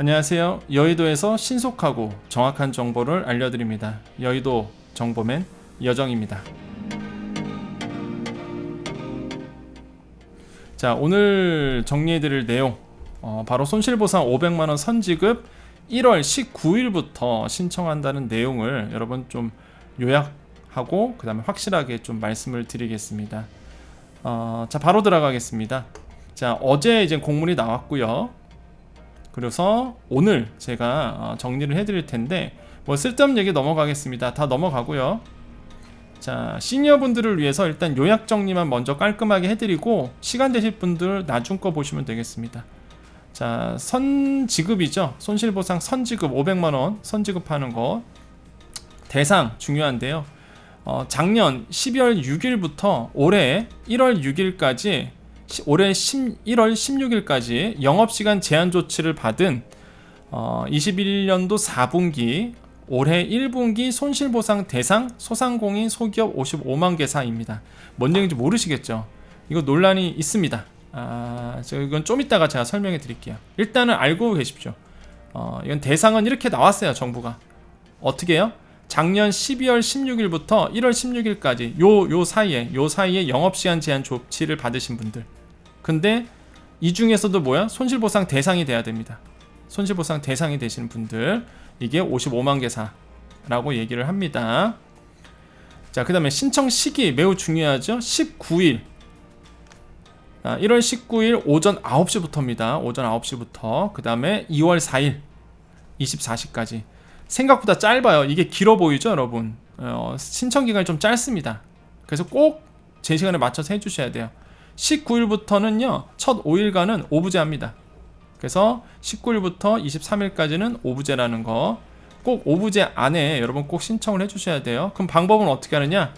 안녕하세요. 여의도에서 신속하고 정확한 정보를 알려드립니다. 여의도 정보맨 여정입니다. 자, 오늘 정리해드릴 내용 어, 바로 손실보상 500만 원 선지급 1월 19일부터 신청한다는 내용을 여러분 좀 요약하고 그 다음에 확실하게 좀 말씀을 드리겠습니다. 어, 자, 바로 들어가겠습니다. 자, 어제 이제 공문이 나왔고요. 그래서 오늘 제가 어, 정리를 해드릴 텐데 뭐 쓸데없는 얘기 넘어가겠습니다. 다 넘어가고요. 자 시니어분들을 위해서 일단 요약 정리만 먼저 깔끔하게 해드리고 시간 되실 분들 나중 거 보시면 되겠습니다. 자 선지급이죠. 손실보상 선지급 500만 원 선지급하는 거 대상 중요한데요. 어, 작년 12월 6일부터 올해 1월 6일까지 시- 올해 10, 1월 16일까지 영업시간 제한 조치를 받은 어, 21년도 4분기 올해 1분기 손실보상 대상 소상공인 소기업 55만 개사입니다. 뭔 얘기인지 모르시겠죠? 이거 논란이 있습니다. 아, 저 이건 좀 이따가 제가 설명해 드릴게요. 일단은 알고 계십시오. 어, 이건 대상은 이렇게 나왔어요, 정부가. 어떻게 해요? 작년 12월 16일부터 1월 16일까지 요 요 사이에 요 사이에 영업 시간 제한 조치를 받으신 분들. 근데 이 중에서도 뭐야? 손실보상 대상이 돼야 됩니다. 손실보상 대상이 되시는 분들 이게 55만 개사라고 얘기를 합니다. 자, 그 다음에 신청 시기 매우 중요하죠. 19일. 아, 1월 19일 오전 9시부터입니다. 오전 9시부터. 그 다음에 2월 4일 24시까지. 생각보다 짧아요. 이게 길어 보이죠, 여러분? 어, 신청 기간이 좀 짧습니다. 그래서 꼭 제 시간에 맞춰서 해주셔야 돼요. 19일부터는요, 첫 5일간은 오부제합니다. 그래서 19일부터 23일까지는 오부제라는 거. 꼭 오부제 안에 여러분 꼭 신청을 해주셔야 돼요. 그럼 방법은 어떻게 하느냐?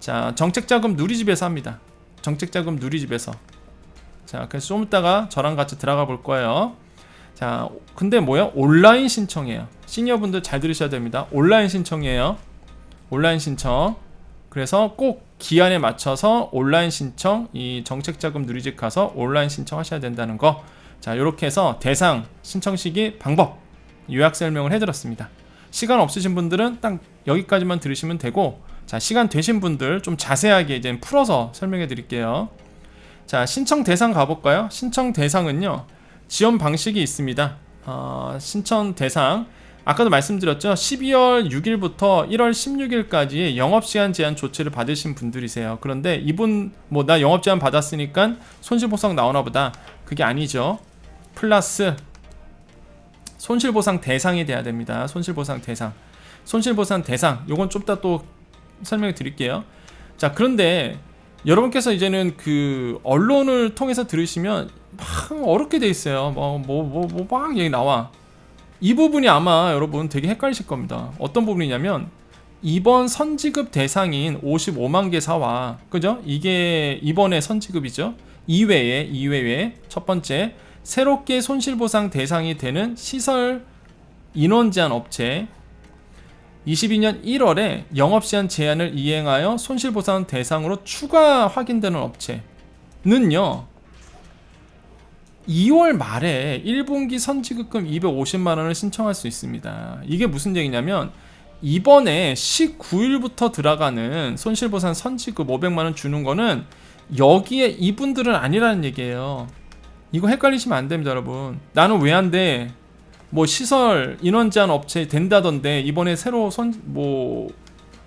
자, 정책자금 누리집에서 합니다. 정책자금 누리집에서. 자, 그래서 좀 이따가 저랑 같이 들어가 볼 거예요. 자, 근데 뭐야? 온라인 신청이에요. 시니어분들 잘 들으셔야 됩니다. 온라인 신청이에요. 온라인 신청. 그래서 꼭 기한에 맞춰서 온라인 신청, 이 정책자금 누리집 가서 온라인 신청하셔야 된다는 거. 자, 이렇게 해서 대상 신청 시기 방법 요약 설명을 해드렸습니다. 시간 없으신 분들은 딱 여기까지만 들으시면 되고, 자, 시간 되신 분들 좀 자세하게 이제 풀어서 설명해 드릴게요. 자, 신청 대상 가볼까요? 신청 대상은요, 지원 방식이 있습니다. 어, 신청 대상 아까도 말씀드렸죠. 12월 6일부터 1월 16일까지 영업시간 제한 조치를 받으신 분들이세요. 그런데 이분 뭐 나 영업 제한 받았으니까 손실보상 나오나 보다. 그게 아니죠. 플러스 손실보상 대상이 돼야 됩니다. 손실보상 대상. 손실보상 대상. 요건 좀 이따 또 설명해 드릴게요. 자, 그런데 여러분께서 이제는 그 언론을 통해서 들으시면 막 어렵게 돼 있어요. 뭐 뭐 뭐 뭐 막 얘기 나와. 이 부분이 아마 여러분 되게 헷갈리실 겁니다. 어떤 부분이냐면 이번 선지급 대상인 55만 개사와 그죠? 이게 이번에 선지급이죠. 이외에 이외에 첫 번째 새롭게 손실보상 대상이 되는 시설 인원 제한 업체 22년 1월에 영업시간 제한을 이행하여 손실보상 대상으로 추가 확인되는 업체는요 2월 말에 1분기 선지급금 250만 원을 신청할 수 있습니다. 이게 무슨 얘기냐면 이번에 19일부터 들어가는 손실보상 선지급 500만 원 주는 거는 여기에 이분들은 아니라는 얘기예요. 이거 헷갈리시면 안 됩니다, 여러분. 나는 왜 안 돼? 뭐 시설 인원 제한 업체 된다던데 이번에 새로 손뭐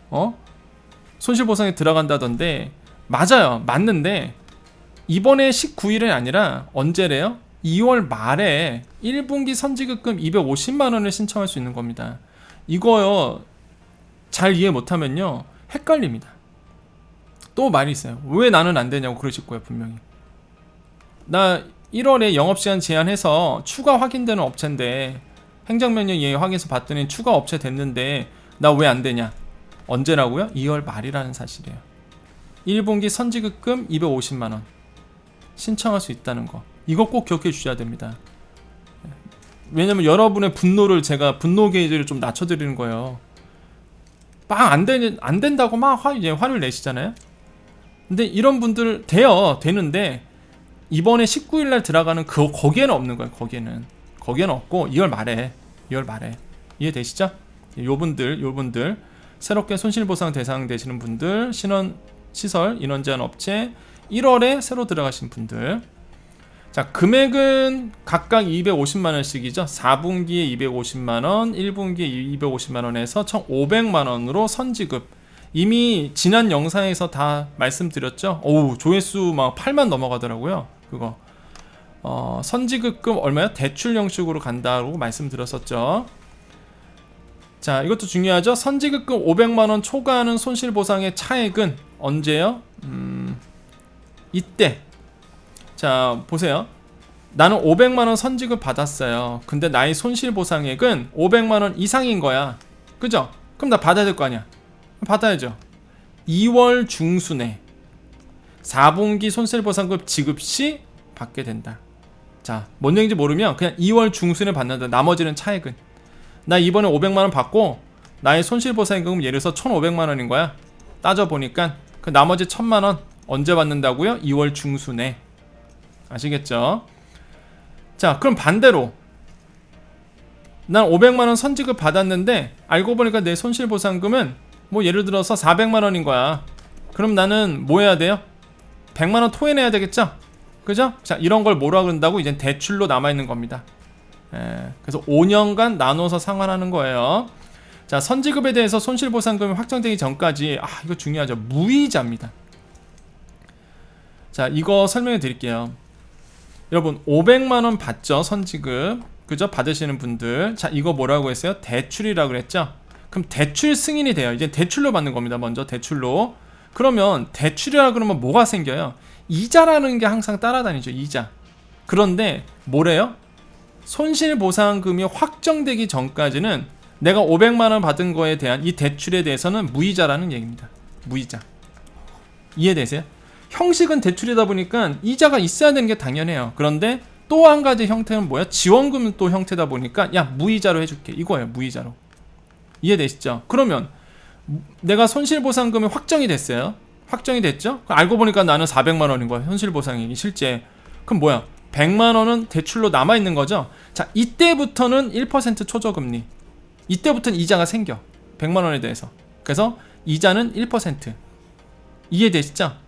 어? 손실 보상에 들어간다던데 맞아요. 맞는데 이번에 19일이 아니라 언제래요? 2월 말에 1분기 선지급금 250만 원을 신청할 수 있는 겁니다. 이거요. 잘 이해 못 하면요. 헷갈립니다. 또 말이 있어요. 왜 나는 안 되냐고 그러실 거예요, 분명히. 나 1월에 영업시간 제한해서 추가 확인되는 업체인데 행정명령 예외 확인해서 봤더니 추가 업체 됐는데 나 왜 안 되냐? 언제라고요? 2월 말이라는 사실이에요. 1분기 선지급금 250만 원 신청할 수 있다는 거. 이거 꼭 기억해 주셔야 됩니다. 왜냐면 여러분의 분노를 제가 분노 게이지를 좀 낮춰 드리는 거예요. 빵안 안 된다고 막 화, 이제 화를 내시잖아요. 근데 이런 분들 돼요. 되는데 이번에 19일 날 들어가는 그 거기에는 없는 거예요. 거기에는 거기에는 없고 2월 말에 2월 말에 이해되시죠? 요분들 요분들 새롭게 손실보상 대상 되시는 분들 신원 시설 인원 제한 업체 1월에 새로 들어가신 분들. 자 금액은 각각 250만 원씩이죠. 4분기에 250만 원 1분기에 250만 원에서 총 500만 원으로 선지급. 이미 지난 영상에서 다 말씀드렸죠? 오우 조회수 막 8만 넘어가더라고요 그거. 어, 선지급금 얼마요? 대출 형식으로 간다고 말씀드렸었죠. 자 이것도 중요하죠? 선지급금 500만원 초과하는 손실보상의 차액은 언제요? 음, 이때 자 보세요 나는 500만원 선지급 받았어요 근데 나의 손실보상액은 500만원 이상인 거야 그죠? 그럼 나 받아야 될 거 아니야 받아야죠 2월 중순에 4분기 손실보상급 지급 시 받게 된다 자, 뭔 얘기인지 모르면 그냥 2월 중순에 받는다. 나머지는 차액은. 나 이번에 500만원 받고 나의 손실보상금 예를 들어서 1,500만원인 거야. 따져보니까 그 나머지 1,000만원 언제 받는다고요? 2월 중순에. 아시겠죠? 자, 그럼 반대로 난 500만원 선지급 받았는데 알고 보니까 내 손실보상금은 뭐 예를 들어서 400만원인 거야. 그럼 나는 뭐 해야 돼요? 100만원 토해내야 되겠죠? 그죠? 자, 이런 걸 뭐라 그런다고? 이제 대출로 남아있는 겁니다. 예, 그래서 5년간 나눠서 상환하는 거예요. 자, 선지급에 대해서 손실보상금이 확정되기 전까지, 아, 이거 중요하죠. 무이자입니다. 자, 이거 설명해 드릴게요. 여러분, 500만원 받죠? 선지급. 그죠? 받으시는 분들. 자, 이거 뭐라고 했어요? 대출이라고 그랬죠? 그럼 대출 승인이 돼요. 이제 대출로 받는 겁니다. 먼저 대출로. 그러면 대출이라 그러면 뭐가 생겨요? 이자라는 게 항상 따라다니죠. 이자. 그런데 뭐래요? 손실보상금이 확정되기 전까지는 내가 500만 원 받은 거에 대한 이 대출에 대해서는 무이자라는 얘기입니다. 무이자. 이해되세요? 형식은 대출이다 보니까 이자가 있어야 되는 게 당연해요. 그런데 또 한 가지 형태는 뭐야? 지원금 또 형태다 보니까 야 무이자로 해줄게 이거예요. 무이자로. 이해되시죠? 그러면 내가 손실보상금이 확정이 됐어요. 확정이 됐죠? 알고 보니까 나는 400만 원인 거야. 현실보상이 실제. 그럼 뭐야? 100만 원은 대출로 남아 있는 거죠. 자, 이때부터는 1% 초저금리. 이때부터는 이자가 생겨. 100만 원에 대해서. 그래서 이자는 1%. 이해되시죠?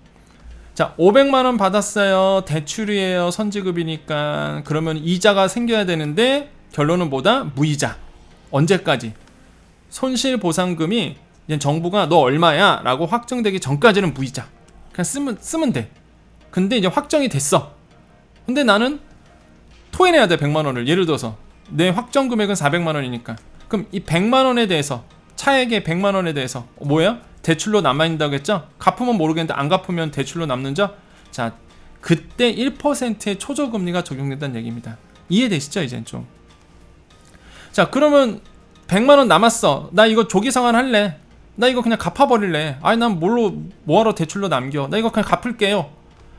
자, 500만 원 받았어요. 대출이에요. 선지급이니까. 그러면 이자가 생겨야 되는데 결론은 뭐다? 무이자. 언제까지? 손실 보상금이 이제 정부가 너 얼마야? 라고 확정되기 전까지는 무이자. 그냥 쓰면, 쓰면 돼. 근데 이제 확정이 됐어. 근데 나는 토해내야 돼, 100만 원을. 예를 들어서. 내 확정 금액은 400만 원이니까. 그럼 이 100만 원에 대해서, 차액의 100만 원에 대해서, 뭐야? 대출로 남아있다고 했죠? 갚으면 모르겠는데 안 갚으면 대출로 남는죠? 자, 그때 1%의 초저금리가 적용된다는 얘기입니다. 이해되시죠, 이젠 좀? 자, 그러면 100만 원 남았어. 나 이거 조기 상환 할래. 나 이거 그냥 갚아버릴래. 아니 난 뭘로 뭐하러 대출로 남겨. 나 이거 그냥 갚을게요.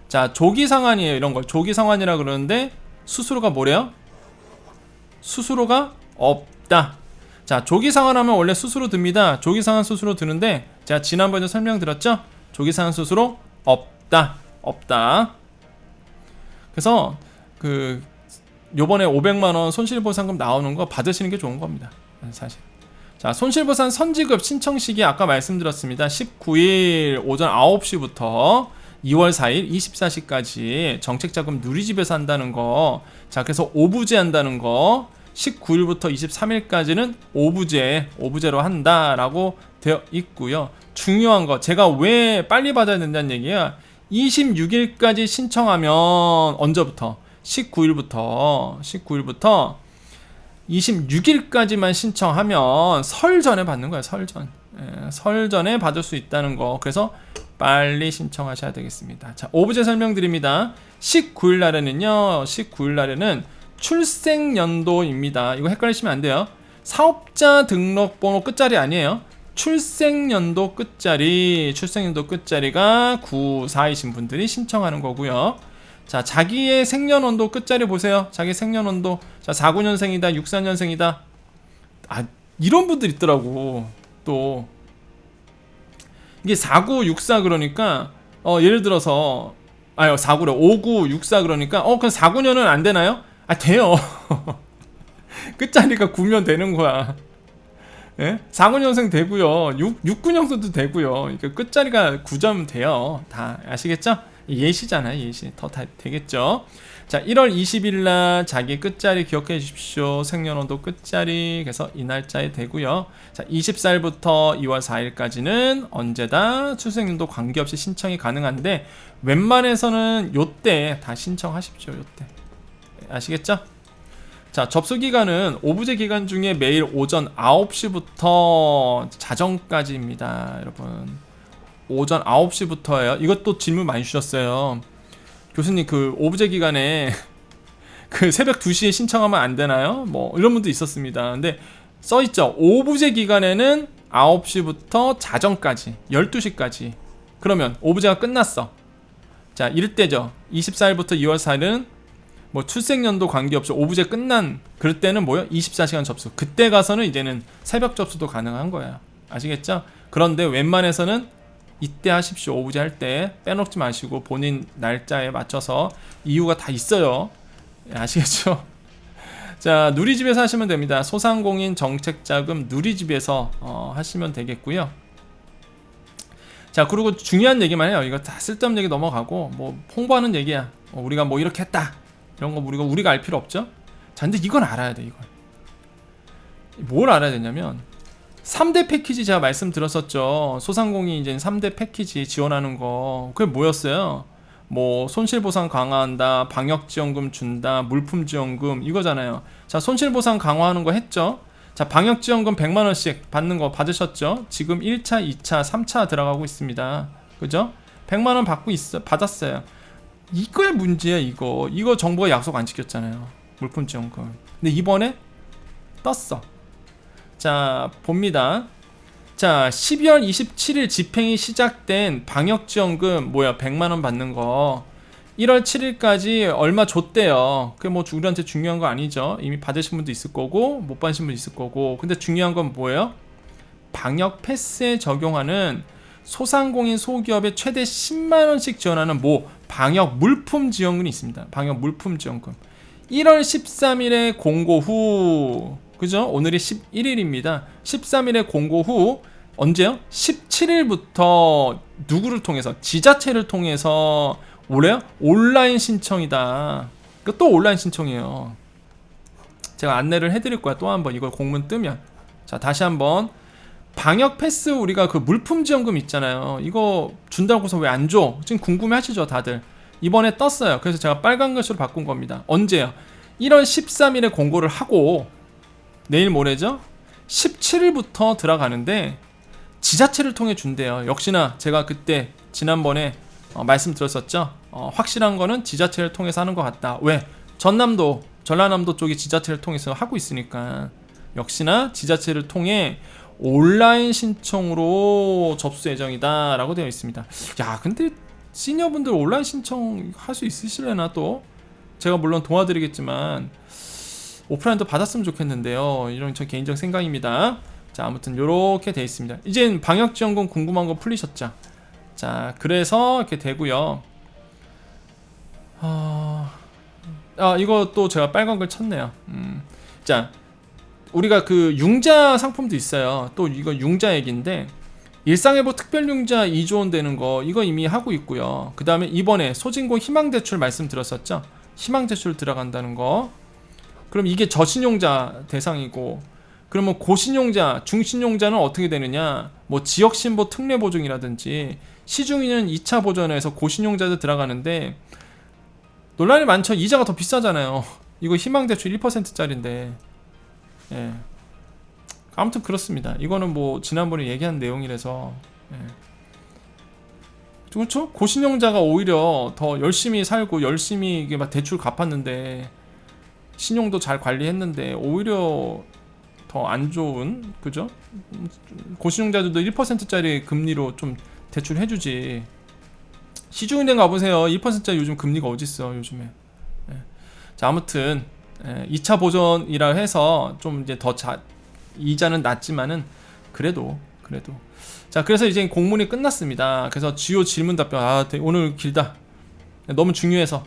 자 조기 상환이에요 이런 걸 조기 상환이라 그러는데 수수료가 뭐래요? 수수료가 없다. 자 조기 상환 하면 원래 수수료 듭니다. 조기 상환 수수료 드는데 제가 지난번에 설명드렸죠? 조기 상환 수수료 없다. 없다. 그래서 그 요번에 500만 원 손실보상금 나오는 거 받으시는 게 좋은 겁니다. 사실. 자, 손실보상 선지급 신청식이 아까 말씀드렸습니다. 19일 오전 9시부터 2월 4일 24시까지 정책자금 누리집에서 한다는 거. 자, 그래서 오부제 한다는 거. 19일부터 23일까지는 오부제, 오부제로 한다라고 되어 있고요. 중요한 거, 제가 왜 빨리 받아야 된다는 얘기야. 26일까지 신청하면 언제부터? 19일부터 19일부터 26일까지만 신청하면 설 전에 받는 거예요. 설 전. 예, 설 전에 받을 수 있다는 거. 그래서 빨리 신청하셔야 되겠습니다. 자, 오브제 설명드립니다. 19일 날에는요. 19일 날에는 출생 연도입니다. 이거 헷갈리시면 안 돼요. 사업자 등록번호 끝자리 아니에요. 출생 연도 끝자리, 출생 연도 끝자리가 9, 4이신 분들이 신청하는 거고요. 자, 자기의 생년원도 끝자리 보세요. 자기 생년원도. 자, 49년생이다, 64년생이다. 아, 이런 분들 있더라고. 또. 이게 49, 64 그러니까, 어, 예를 들어서, 아유, 49래. 59, 64 그러니까, 어, 그럼 49년은 안 되나요? 아, 돼요. 끝자리가 9면 되는 거야. 예? 49년생 되고요. 6, 69년생도 되고요. 그러니까 끝자리가 9점 돼요. 다 아시겠죠? 예시잖아요, 예시. 더 다 되겠죠? 자, 1월 20일 날 자기 끝자리 기억해 주십시오. 생년월도 끝자리. 그래서 이 날짜에 되고요. 자, 20살부터 2월 4일까지는 언제다 출생년도 관계없이 신청이 가능한데 웬만해서는 요때 다 신청하십시오. 요때. 아시겠죠? 자, 접수 기간은 오브제 기간 중에 매일 오전 9시부터 자정까지입니다, 여러분. 오전 9시부터예요. 이것도 질문 많이 주셨어요. 교수님 그 오브제 기간에 그 새벽 2시에 신청하면 안 되나요? 뭐 이런 분도 있었습니다. 근데 써 있죠. 오브제 기간에는 9시부터 자정까지 12시까지. 그러면 오브제가 끝났어. 자, 이럴 때죠. 24일부터 2월 4일은 뭐 출생연도 관계없이 오브제 끝난 그럴 때는 뭐요? 24시간 접수. 그때 가서는 이제는 새벽 접수도 가능한 거야. 아시겠죠? 그런데 웬만해서는 이때 하십시오. 오브제 할 때 빼놓지 마시고 본인 날짜에 맞춰서 이유가 다 있어요. 예, 아시겠죠? 자, 누리집에서 하시면 됩니다. 소상공인 정책자금 누리집에서 어, 하시면 되겠고요. 자, 그리고 중요한 얘기만 해요. 이거 다 쓸데없는 얘기 넘어가고 뭐 홍보하는 얘기야. 어, 우리가 뭐 이렇게 했다. 이런 거 우리가 우리가 알 필요 없죠. 자, 근데 이건 알아야 돼. 이건 뭘 알아야 되냐면 3대 패키지 제가 말씀드렸었죠. 소상공인 이제 3대 패키지 지원하는 거. 그게 뭐였어요? 뭐 손실보상 강화한다, 방역지원금 준다, 물품지원금 이거잖아요. 자, 손실보상 강화하는 거 했죠? 자, 방역지원금 100만 원씩 받는 거 받으셨죠? 지금 1차, 2차, 3차 들어가고 있습니다. 그죠? 100만 원 받고 있어 받았어요. 이거의 문제야, 이거. 이거 정부가 약속 안 지켰잖아요. 물품 지원금. 근데 이번에 떴어. 자, 봅니다. 자, 12월 27일 집행이 시작된 방역지원금 뭐야 100만원 받는 거 1월 7일까지 얼마 줬대요. 그게 뭐 우리한테 중요한 거 아니죠. 이미 받으신 분도 있을 거고 못 받으신 분도 있을 거고. 근데 중요한 건 뭐예요? 방역 패스에 적용하는 소상공인 소기업에 최대 10만 원씩 지원하는 뭐 방역 물품 지원금이 있습니다. 방역 물품 지원금. 1월 13일에 공고 후 그죠? 오늘이 11일입니다. 13일에 공고 후 언제요? 17일부터 누구를 통해서 지자체를 통해서 올해요? 온라인 신청이다. 또 온라인 신청이에요. 제가 안내를 해드릴 거야. 또 한 번 이걸 공문 뜨면 자 다시 한번 방역 패스 우리가 그 물품 지원금 있잖아요. 이거 준다고 해서 왜 안 줘? 지금 궁금해 하시죠, 다들. 이번에 떴어요. 그래서 제가 빨간 글씨로 바꾼 겁니다. 언제요? 1월 13일에 공고를 하고 내일 모레죠? 17일부터 들어가는데 지자체를 통해 준대요. 역시나 제가 그때 지난번에 어, 말씀드렸었죠. 어, 확실한 거는 지자체를 통해서 하는 것 같다. 왜? 전남도, 전라남도 쪽이 지자체를 통해서 하고 있으니까 역시나 지자체를 통해 온라인 신청으로 접수 예정이다 라고 되어 있습니다. 야, 근데 시니어분들 온라인 신청 할 수 있으실래나 또 제가 물론 도와드리겠지만 오프라인도 받았으면 좋겠는데요. 이런 저 개인적 생각입니다. 자, 아무튼 이렇게 돼 있습니다. 이젠 방역 지원금 궁금한 거 풀리셨죠? 자, 그래서 이렇게 되고요. 어... 아, 이거 또 제가 빨간 걸 쳤네요. 음. 자, 우리가 그 융자 상품도 있어요. 또 이거 융자 얘기인데 일상회복 특별융자 2조 원 되는 거 이거 이미 하고 있고요. 그 다음에 이번에 소진공 희망대출 말씀드렸었죠. 희망대출 들어간다는 거 그럼 이게 저신용자 대상이고 그러면 고신용자, 중신용자는 어떻게 되느냐? 뭐 지역 신보 특례 보증이라든지 시중인은 2차 보전에서 고신용자도 들어가는데 논란이 많죠. 이자가 더 비싸잖아요. 이거 희망대출 1%짜리인데. 예. 아무튼 그렇습니다. 이거는 뭐 지난번에 얘기한 내용이라서 예. 그렇죠? 고신용자가 오히려 더 열심히 살고 열심히 이게 막 대출 갚았는데 신용도 잘 관리했는데 오히려 더 안 좋은 그죠? 고신용자들도 1%짜리 금리로 좀 대출 해주지. 시중은행 가보세요. 2%짜리 요즘 금리가 어딨어 요즘에. 예. 자 아무튼 예, 2차 보전이라 해서 좀 이제 더 자, 이자는 낮지만은 그래도 그래도 자 그래서 이제 공문이 끝났습니다. 그래서 주요 질문 답변 아 오늘 길다. 너무 중요해서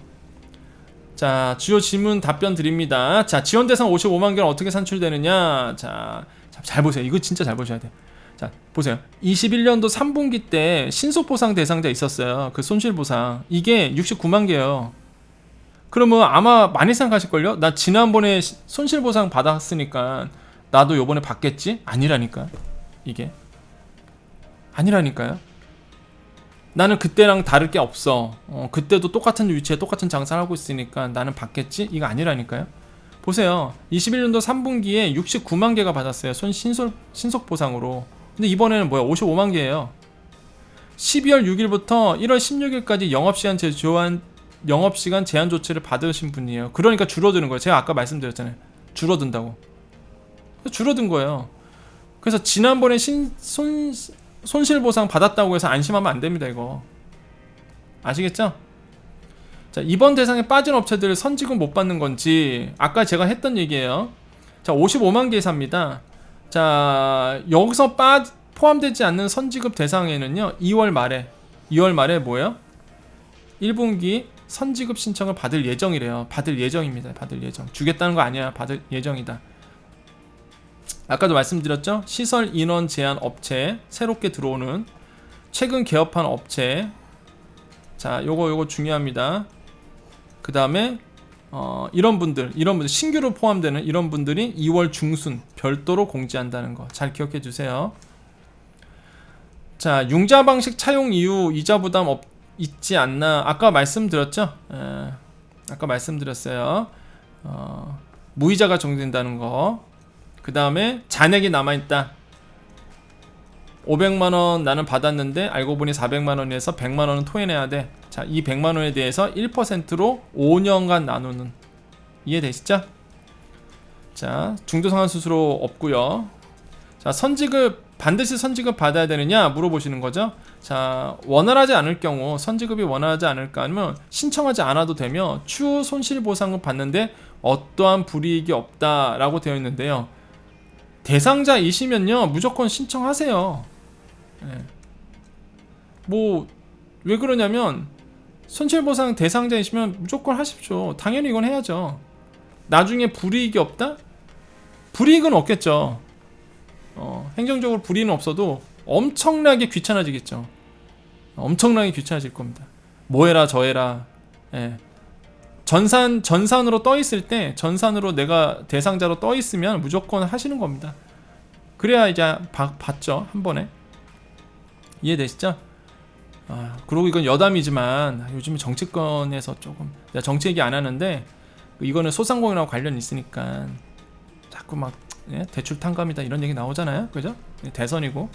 자, 주요 질문 답변 드립니다. 자, 지원 대상 55만 개는 어떻게 산출되느냐? 자, 자, 잘 보세요. 이거 진짜 잘 보셔야 돼요. 자, 보세요. 21년도 3분기 때 신속 보상 대상자 있었어요. 그 손실 보상. 이게 69만 개예요. 그러면 아마 많이 생각하실걸요? 나 지난번에 시- 손실 보상 받았으니까 나도 요번에 받겠지? 아니라니까. 이게. 아니라니까요. 나는 그때랑 다를 게 없어. 어, 그때도 똑같은 위치에 똑같은 장사를 하고 있으니까 나는 받겠지? 이거 아니라니까요. 보세요. 21년도 3분기에 69만 개가 받았어요. 손 신속, 신속 보상으로. 근데 이번에는 뭐야? 55만 개예요. 12월 6일부터 1월 16일까지 영업시간 제한 영업시간 제한 조치를 받으신 분이에요. 그러니까 줄어드는 거예요. 제가 아까 말씀드렸잖아요. 줄어든다고. 줄어든 거예요. 그래서 지난번에 신, 손, 손실보상 받았다고 해서 안심하면 안 됩니다, 이거. 아시겠죠? 자, 이번 대상에 빠진 업체들 선지급 못 받는 건지, 아까 제가 했던 얘기예요. 자, 55만 개 삽니다. 자, 여기서 빠, 포함되지 않는 선지급 대상에는요, 2월 말에, 2월 말에 뭐예요? 1분기 선지급 신청을 받을 예정이래요. 받을 예정입니다. 받을 예정. 주겠다는 거 아니야. 받을 예정이다. 아까도 말씀드렸죠? 시설 인원 제한 업체 새롭게 들어오는 최근 개업한 업체 자 요거 요거 중요합니다 그 다음에 어, 이런 분들 이런 분들 신규로 포함되는 이런 분들이 2월 중순 별도로 공지한다는 거 잘 기억해 주세요 자 융자 방식 차용 이후 이자 부담 없, 있지 않나 아까 말씀드렸죠 에, 아까 말씀드렸어요 어, 무이자가 정된다는 거그 다음에 잔액이 남아있다. 500만원 나는 받았는데 알고 보니 400만원에서 100만원은 토해내야 돼. 자, 이 100만원에 대해서 1%로 5년간 나누는. 이해되시죠? 자, 중도상환 수수료 없고요 자, 선지급 반드시 선지급 받아야 되느냐 물어보시는 거죠. 자, 원활하지 않을 경우 선지급이 원활하지 않을까 하면 신청하지 않아도 되며 추후 손실 보상을 받는데 어떠한 불이익이 없다라고 되어 있는데요. 대상자이시면요 무조건 신청하세요. 예. 뭐왜 그러냐면 손실 보상 대상자이시면 무조건 하십시오. 당연히 이건 해야죠. 나중에 불이익이 없다? 불이익은 없겠죠. 어, 행정적으로 불이익은 없어도 엄청나게 귀찮아지겠죠. 엄청나게 귀찮아질 겁니다. 뭐해라 저해라. 예. 전산 전산으로 떠 있을 때 전산으로 내가 대상자로 떠 있으면 무조건 하시는 겁니다. 그래야 이제 바, 받죠 한 번에 이해되시죠? 아 그리고 이건 여담이지만 요즘 정치권에서 조금 내가 정치 얘기 안 하는데 이거는 소상공인하고 관련 있으니까 자꾸 막 예? 대출 탕감이다 이런 얘기 나오잖아요, 그죠? 대선이고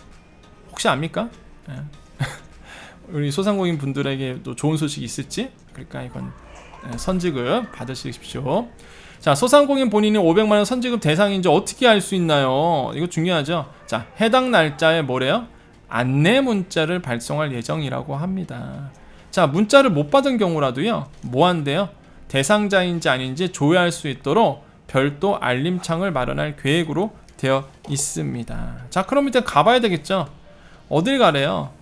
혹시 압니까? 예. 우리 소상공인 분들에게도 좋은 소식이 있을지 그러니까 이건 예, 선지급 받으십시오. 자, 소상공인 본인이 500만 원 선지급 대상인지 어떻게 알 수 있나요? 이거 중요하죠. 자, 해당 날짜에 뭐래요? 안내 문자를 발송할 예정이라고 합니다. 자, 문자를 못 받은 경우라도요. 뭐 한대요? 대상자인지 아닌지 조회할 수 있도록 별도 알림창을 마련할 계획으로 되어 있습니다. 자, 그럼 이제 가봐야 되겠죠. 어딜 가래요?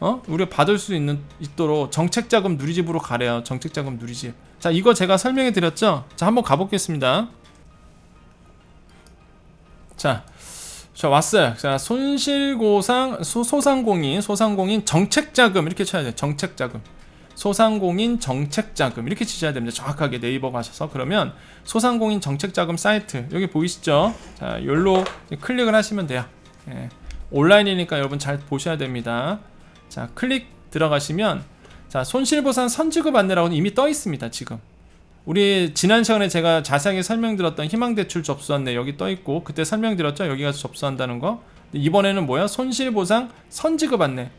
어? 우리가 받을 수 있는 있도록 정책자금 누리집으로 가래요. 정책자금 누리집. 자, 이거 제가 설명해 드렸죠? 자, 한번 가보겠습니다. 자, 자 왔어요. 자, 손실고상 소, 소상공인 소상공인 정책자금 이렇게 쳐야 돼요. 정책자금. 소상공인 정책자금 이렇게 치셔야 됩니다. 정확하게 네이버 가셔서 그러면 소상공인 정책자금 사이트 여기 보이시죠? 자, 여기로 클릭을 하시면 돼요. 예. 온라인이니까 여러분 잘 보셔야 됩니다. 자, 클릭 들어가시면 자, 손실보상 선지급 안내라고는 이미 떠 있습니다, 지금. 우리 지난 시간에 제가 자세하게 설명드렸던 희망대출 접수 안내 여기 떠 있고 그때 설명드렸죠? 여기 가서 접수한다는 거. 이번에는 뭐야? 손실보상 선지급 안내.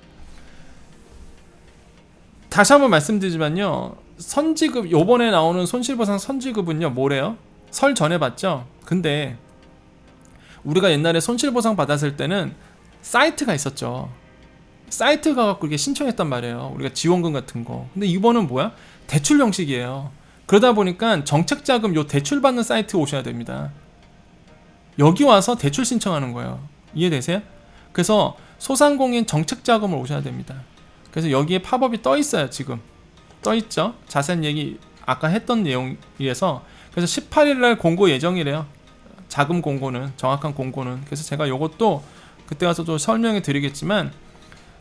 다시 한번 말씀드리지만요. 선지급 요번에 나오는 손실보상 선지급은요. 뭐래요? 설 전에 받죠? 근데 우리가 옛날에 손실보상 받았을 때는 사이트가 있었죠. 사이트 가 갖고 이렇게 신청했단 말이에요. 우리가 지원금 같은 거. 근데 이번은 뭐야? 대출 형식이에요. 그러다 보니까 정책자금 요 대출 받는 사이트 오셔야 됩니다. 여기 와서 대출 신청하는 거예요. 이해되세요? 그래서 소상공인 정책자금을 오셔야 됩니다. 그래서 여기에 팝업이 떠 있어요, 지금. 떠 있죠? 자세한 얘기 아까 했던 내용이어서 그래서 18일 날 공고 예정이래요. 자금 공고는 정확한 공고는 그래서 제가 요것도 그때 가서 좀 설명해 드리겠지만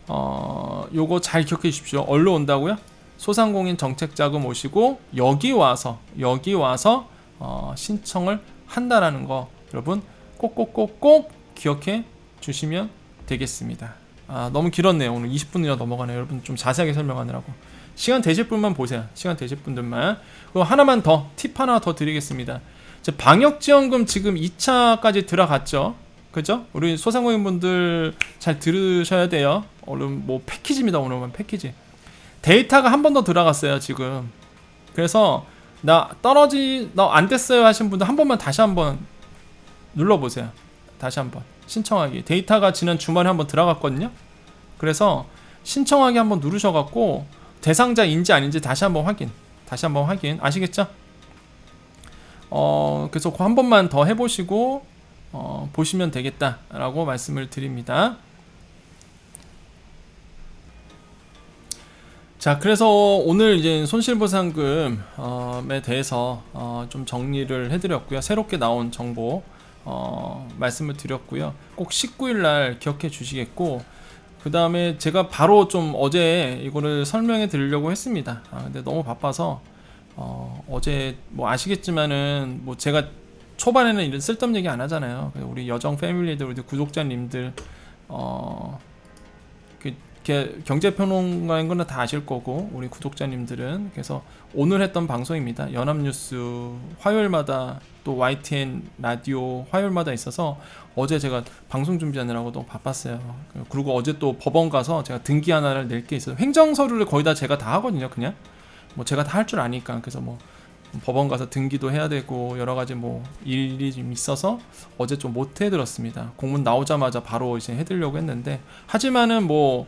어 요거 잘 기억해 주십시오. 얼로 온다고요? 소상공인 정책 자금 오시고 여기 와서 여기 와서 어, 신청을 한다라는 거 여러분 꼭꼭꼭꼭 기억해 주시면 되겠습니다. 아 너무 길었네요. 오늘 20분이나 넘어가네요. 여러분 좀 자세하게 설명하느라고 시간 되실 분만 보세요. 시간 되실 분들만 그리고 하나만 더 팁 하나 더 드리겠습니다. 방역지원금 지금 2차까지 들어갔죠. 그죠? 우리 소상공인분들 잘 들으셔야 돼요. 얼른 뭐 패키지입니다. 오늘만 패키지. 데이터가 한 번 더 들어갔어요. 지금. 그래서 나 떨어지 나 안 됐어요 하신 분들 한 번만 다시 한번 눌러보세요. 다시 한번 신청하기. 데이터가 지난 주말에 한번 들어갔거든요. 그래서 신청하기 한번 누르셔갖고 대상자인지 아닌지 다시 한번 확인. 다시 한번 확인. 아시겠죠? 어 그래서 그거 한 번만 더 해보시고 어, 보시면 되겠다라고 말씀을 드립니다. 자, 그래서 오늘 이제 손실보상금에 대해서 어, 좀 정리를 해드렸고요. 새롭게 나온 정보 어, 말씀을 드렸고요. 꼭 19일 날 기억해 주시겠고, 그 다음에 제가 바로 좀 어제 이거를 설명해 드리려고 했습니다. 아, 근데 너무 바빠서 어, 어제 뭐 아시겠지만은 뭐 제가 초반에는 이런 쓸데없는 얘기 안 하잖아요. 우리 여정 패밀리들, 우리 구독자님들, 어, 그, 경제평론가인 거는 다 아실 거고, 우리 구독자님들은. 그래서 오늘 했던 방송입니다. 연합뉴스 화요일마다 또 YTN 라디오 화요일마다 있어서 어제 제가 방송 준비하느라고 너무 바빴어요. 그리고 어제 또 법원 가서 제가 등기 하나를 낼 게 있어요. 행정 서류를 거의 다 제가 다 하거든요, 그냥. 뭐 제가 다 할 줄 아니까. 그래서 뭐 법원 가서 등기도 해야 되고 여러 가지 뭐 일이 좀 있어서 어제 좀 못 해드렸습니다. 공문 나오자마자 바로 이제 해드리려고 했는데 하지만은 뭐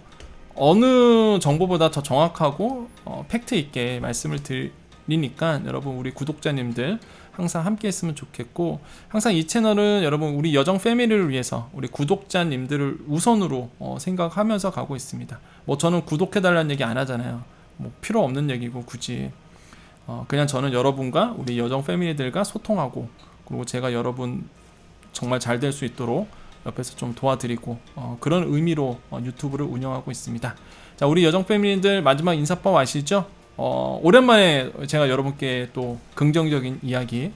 어느 정보보다 더 정확하고 어, 팩트 있게 말씀을 드리니까 여러분 우리 구독자님들 항상 함께 했으면 좋겠고 항상 이 채널은 여러분 우리 여정 패밀리를 위해서 우리 구독자님들을 우선으로 어, 생각하면서 가고 있습니다. 뭐 저는 구독해달라는 얘기 안 하잖아요. 뭐 필요 없는 얘기고 굳이 어, 그냥 저는 여러분과 우리 여정 패밀리들과 소통하고 그리고 제가 여러분 정말 잘 될 수 있도록 옆에서 좀 도와드리고 어, 그런 의미로 어, 유튜브를 운영하고 있습니다. 자 우리 여정 패밀리들 마지막 인사법 아시죠? 어, 오랜만에 제가 여러분께 또 긍정적인 이야기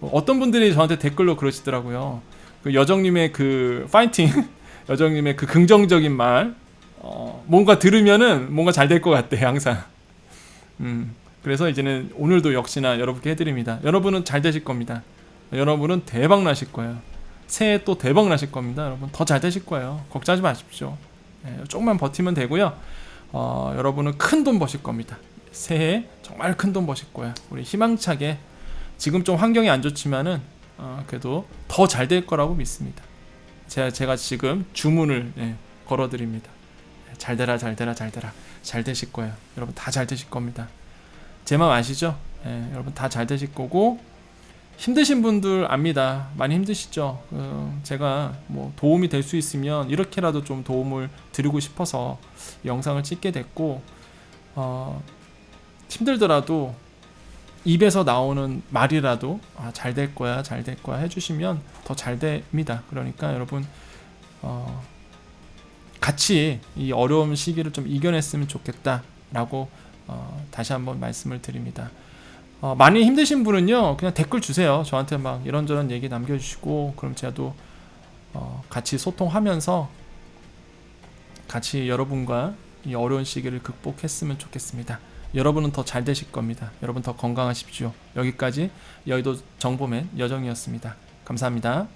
어, 어떤 분들이 저한테 댓글로 그러시더라고요. 그 여정님의 그 파이팅 여정님의 그 긍정적인 말 어, 뭔가 들으면은 뭔가 잘 될 것 같대 항상. 음. 그래서 이제는 오늘도 역시나 여러분께 해드립니다. 여러분은 잘 되실 겁니다. 여러분은 대박 나실 거예요. 새해 또 대박 나실 겁니다. 여러분 더 잘 되실 거예요. 걱정하지 마십시오. 예, 조금만 버티면 되고요. 어, 여러분은 큰 돈 버실 겁니다. 새해 정말 큰 돈 버실 거예요. 우리 희망차게 지금 좀 환경이 안 좋지만은 어, 그래도 더 잘 될 거라고 믿습니다. 제가 제가 지금 주문을 예, 걸어드립니다. 잘 되라 잘 되라 잘 되라 잘 되실 거예요. 여러분 다 잘 되실 겁니다. 제 마음 아시죠? 예, 여러분 다 잘 되실 거고 힘드신 분들 압니다. 많이 힘드시죠? 어, 제가 뭐 도움이 될 수 있으면 이렇게라도 좀 도움을 드리고 싶어서 영상을 찍게 됐고 어, 힘들더라도 입에서 나오는 말이라도 아, 잘 될 거야, 잘 될 거야 해주시면 더 잘 됩니다. 그러니까 여러분 어, 같이 이 어려운 시기를 좀 이겨냈으면 좋겠다라고 어, 다시 한번 말씀을 드립니다. 어, 많이 힘드신 분은요 그냥 댓글 주세요. 저한테 막 이런저런 얘기 남겨주시고 그럼 제가 또 어, 같이 소통하면서 같이 여러분과 이 어려운 시기를 극복했으면 좋겠습니다. 여러분은 더 잘 되실 겁니다. 여러분 더 건강하십시오. 여기까지 여의도 정보맨 여정이었습니다. 감사합니다.